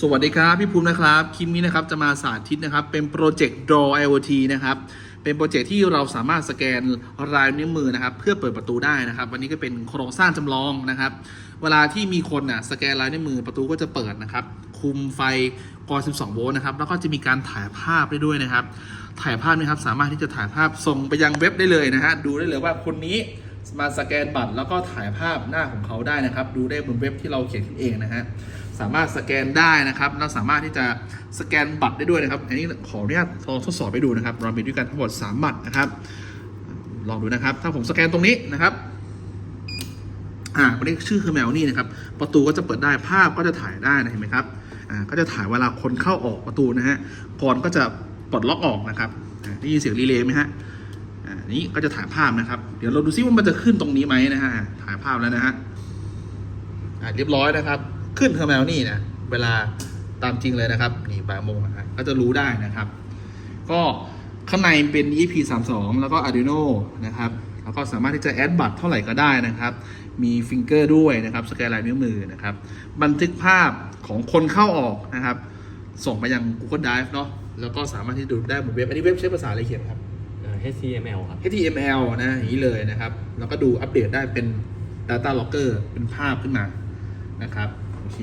สวัสดีครับพี่ภูมินะครับคลิปนี้นะครับจะมาสาธิตนะครับเป็นโปรเจกต์ Draw IoT นะครับเป็นโปรเจกต์ที่เราสามารถสแกนลายนิ้วมือนะครับเพื่อเปิดประตูได้นะครับ วันนี้ก็เป็นโครงสร้างจำลองนะครับ เวลาที่มีคนน่ะสแกนลายนิ้วมือประตูก็จะเปิดนะครับ คุมไฟกอ12 โวลต์นะครับแล้วก็จะมีการถ่ายภาพได้ด้วยนะครับ ถ่ายภาพนะครับสามารถที่จะถ่ายภาพส่งไปยังเว็บได้เลยนะฮะดูได้เลยว่าคนนี้ มาสแกนบัตรแล้วก็ถ่ายภาพหน้าของเขาได้นะครับ ดูได้บนเว็บที่เราเขียนขึ้นเองนะฮะสามารถสแกนได้นะครับแล้วสามารถที่จะสแกนบัตรได้ด้วยนะครับ อันนี้ขออนุญาตลองทดสอบไปดูนะครับ เรามีด้วยกันทั้งหมด3บัตรนะครับ ลองดูนะครับ ถ้าผมสแกนตรงนี้นะครับอ่าวันนี้ชื่อคือแมวนี่นะครับ ประตูก็จะเปิดได้ภาพก็จะถ่ายได้นะเห็นไหมครับอ่าก็จะถ่ายเวลาคนเข้าออกประตูนะฮะก่อนก็จะปลดล็อกออกนะครับได้ยินเสียงรีเลย์ไหมฮะ นี้ก็จะถ่ายภาพนะครับ เดี๋ยวเราดูซิว่ามันจะขึ้นตรงนี้ไหมนะฮะ ถ่ายภาพแล้วนะฮะเรียบร้อยนะครับ ขึ้นคือแมวนี่นะ เวลาตามจริงเลยนะครับ นี่บ่ายโมงนะฮะก็จะรู้ได้นะครับ ก็ข้างในเป็น EP32 แล้วก็ Arduino นะครับ แล้วก็สามารถที่จะแอดบัตรเท่าไหร่ก็ได้นะครับ มีฟิงเกอร์ด้วยนะครับสแกนลายนิ้วมือนะครับ บันทึกภาพของคนเข้าออกนะครับ ส่งไปยัง Google Drive เนาะแล้วก็สามารถที่ดูได้บนเว็บ อันนี้เว็บใช้ภาษาอะไรเขียนครับ HTML ครับ HTML นะอย่างนี้เลยนะครับ แล้วก็ดูอัปเดตได้เป็น Data Logger เป็นภาพขึ้นมานะครับ โอเค